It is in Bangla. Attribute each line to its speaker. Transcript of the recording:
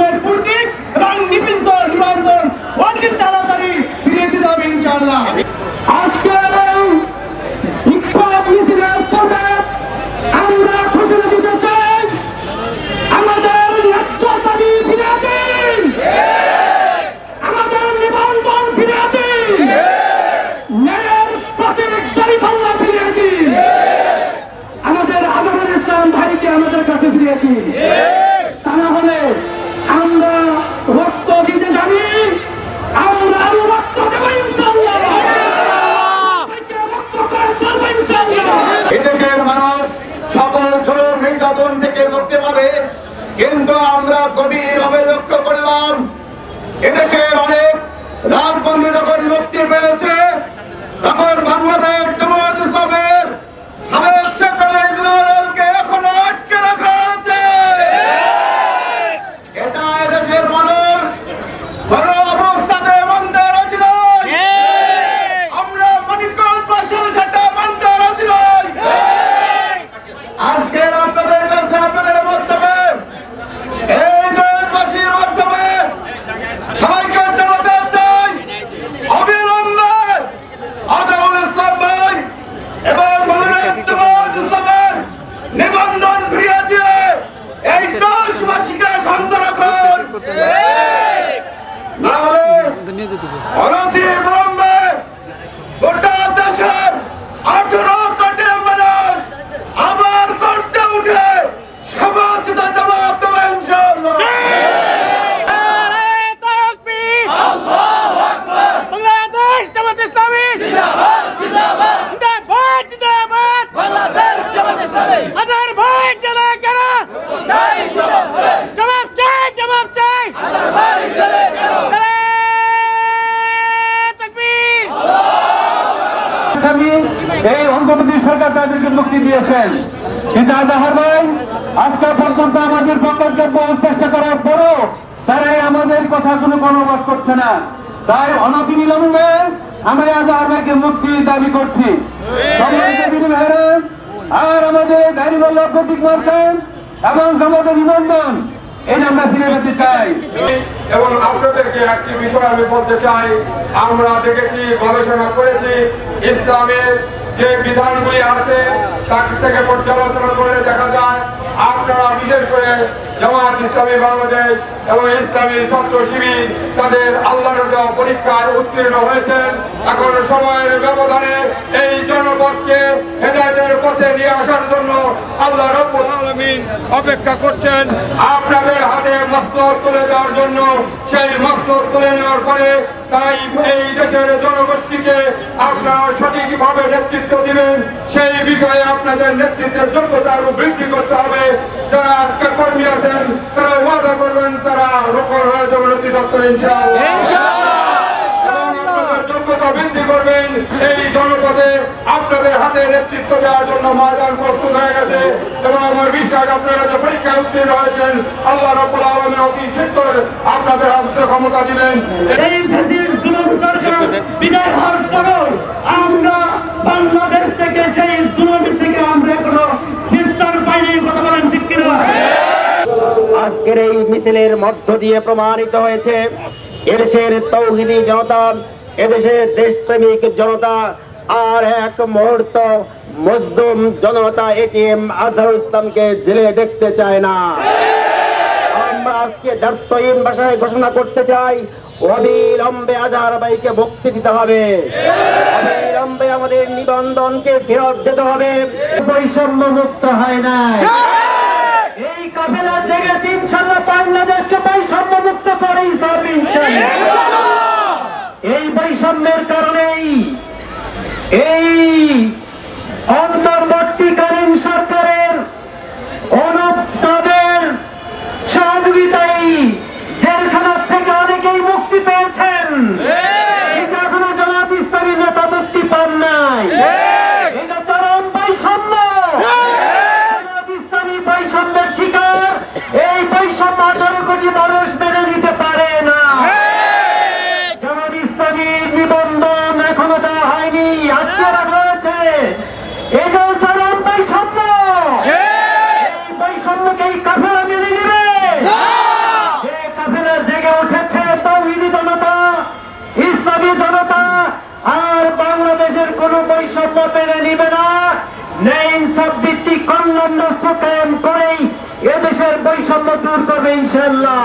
Speaker 1: মানবের প্রতীক এবং নিবৃন্দ নিবন্ধন অতি তাড়াতাড়ি ফিরিয়ে দিতে হবে ইনশাল্লাহ
Speaker 2: আজকে শিক্ষক মিছিলের পূর্বে আমরা ঘোষণা দিতে চাই, আমাদের ন্যায্য দাবি ফিরিয়ে আমাদের নিবন্ধন ফিরিয়ে দিন। ন্যায়ের প্রতীক দাঁড়িপাল্লা ফিরিয়ে আমাদের আদরের ইসলাম ভাইকে আমাদের কাছে ফিরিয়ে দিন। তা না হলে
Speaker 3: গভীরভাবে লক্ষ্য করলাম। এদেশের অনেক রাজবন্দী যখন মুক্তি পেয়েছে তখন বাংলাদেশ ইসলামের সাবেক সেক্রেটারি জেনারেলকে এখনও আটকে রাখা আছে এটা এদেশের মানুষ কোনো অবস্থাতে মানতে রাজি নয় আমরা মানিকগঞ্জ পাশে সেটা মানতে রাজি নয় আজকের আপনাদের কাছে আপনাদের মাধ্যমে এই দেশবাসীর মাধ্যমে সবাইকে জানাতে চাই অবিলম্বে আজহারুল ইসলাম ভাই এবং মৌলানা জামাত ইসলামের নিবন্ধন ফিরিয়ে দিয়ে এই দেশবাসীকে শান্ত রাখুন নাহলে অনতি বিলম্বে গোটা দেশের আঠারো কোটি মানুষ আবার করতে উঠে সমাজত জবাব দেবে ইনশাআল্লাহ
Speaker 4: নারায়ে তাকবীর আল্লাহু আকবার বাংলাদেশ জামাত ইসলামী জিন্দাবাদ জিন্দাবাদ জিন্দাবাদ জিন্দাবাদ বাংলাদেশ
Speaker 1: জামাত
Speaker 4: ইসলামী হাজার ভাই চলে কেন চাই জবাব জবাব চাই জবাব চাই হাজার ভাই চলে কেন তাকবীর
Speaker 2: আমি এই অন্তর্বর্তী সরকার তাদেরকে মুক্তি দিয়েছেন। কিন্তু আজাহার ভাই, আজকে পর্যন্ত আমাদের বক্তব্য চেষ্টা করার পরও তারাই আমাদের কথা কোনো কর্ণপাত করছে না। তাই অনতি বিলম্বে আমরা আজাহার ভাইকে মুক্তি দাবি করছি। আর আমাদের দাঁড়িপাল্লা প্রতীক মার্কান এবং আমাদের নিবন্ধন এটা আমরা ফিরে পেতে চাই।
Speaker 5: এবং আপনাদেরকে একটি বিষয় আমি বলতে চাই, আমরা দেখেছি, গবেষণা করেছি, ইসলামের যে বিধানগুলি আছে, তার থেকে পর্যালোচনা করে দেখা যায় আপনারা বিশেষ করে জামাত ইসলামী বাংলাদেশ এবং ইসলামী ছাত্র শিবির তাদের আল্লাহর দেওয়া পরীক্ষায় উত্তীর্ণ হয়েছেন এখন সময়ের ব্যবধানে এই জনপদকে হেদায়তের পথে নিয়ে আসার জন্য আল্লাহ রব্বুল আলামিন অপেক্ষা করছেন। আপনাদের হাতে মস্তক তুলে দেওয়ার জন্য সেই মস্তক তুলে নেওয়ার পরে তাই এই দেশের জনগোষ্ঠীকে আপনারা সঠিকভাবে নেতৃত্ব দিবেন। সেই বিষয়ে আপনাদের নেতৃত্বের যোগ্যতা আরও বৃদ্ধি করতে হবে। যারা আজকে কর্মী আছেন তারা ওয়াদা করবেন তারা রোপণ হয়ে যাবেন অতি সত্তর ইনশাআল্লাহ যোগ্যতা বৃদ্ধি করবেন এই জনপদে আপনাদের হাতে নেতৃত্ব দেওয়ার জন্য ময়দান প্রস্তুত হয়ে গেছে এবং আমার বিশ্বাস আপনারা যে পরীক্ষায় উত্তীর্ণ হয়েছেন আল্লাহ রব্বুল আলমীর অতি শীঘ্র আপনাদের হাতে ক্ষমতা
Speaker 1: সরকার বিদায় হওয়ার পরও আমরা বাংলাদেশ থেকে সেই জুলুম থেকে আমরা এখনও নিস্তার পাইনি কথা বলেন ঠিক কিনা?
Speaker 6: আজকের এই মিছিলের মধ্য দিয়ে প্রমাণিত হয়েছে এদেশের তৌহিদি জনতা এদেশের দেশপ্রেমিক জনতা আর এক মুহূর্ত মজদুম জনতা এটিএম আজহারুল ইসলামকে জেলে দেখতে চায় না। আমরা আজকে ব্যর্থহীন ভাষায় ঘোষণা করতে চাই, অবিলম্বে আজহার ভাইকে মুক্তি দিতে হবে। অবিলম্বে আমাদের নিবন্ধনকে ফেরত দিতে হবে।
Speaker 7: বৈষম্য মুক্ত হয় নাই। এই কাফেলা জেগেছে ইনশাল্লাহ বাংলাদেশকে বৈষম্য মুক্ত করেই সব ইনশাল্লাহ এই বৈষম্যের কারণেই এই অন্তর্বর্তীকালীন সরকারের অনুপ্তাদের সহযোগিতায় জেলখানা থেকে অনেকেই মুক্তি পেয়েছেন কিন্তু এখনও জামাত ইসলামী নেতা মুক্তি পান নাই এটা চরম বৈষম্য জামাত ইসলামী বৈষম্যের শিকার এই বৈষম্য আঠারো কোটি মানুষ মেনে নিতে পারে না জামাত ইসলামীর নিবন্ধন এখনও দেওয়া হয়নি আজকে রাখা হয়েছে এটাও চরম বৈষম্য এই বৈষম্যকে এই কাফেলা মেনে নেবে যে কাফেলা জেগে উঠেছে তৌহিদি জনতা ইসলামী জনতা আর বাংলাদেশের কোন মেনে নিবে না নেইন সব ভিত্তিক কল্যাণ রাষ্ট্র করেই এদেশের বৈষম্য দূর করবে ইনশাল্লাহ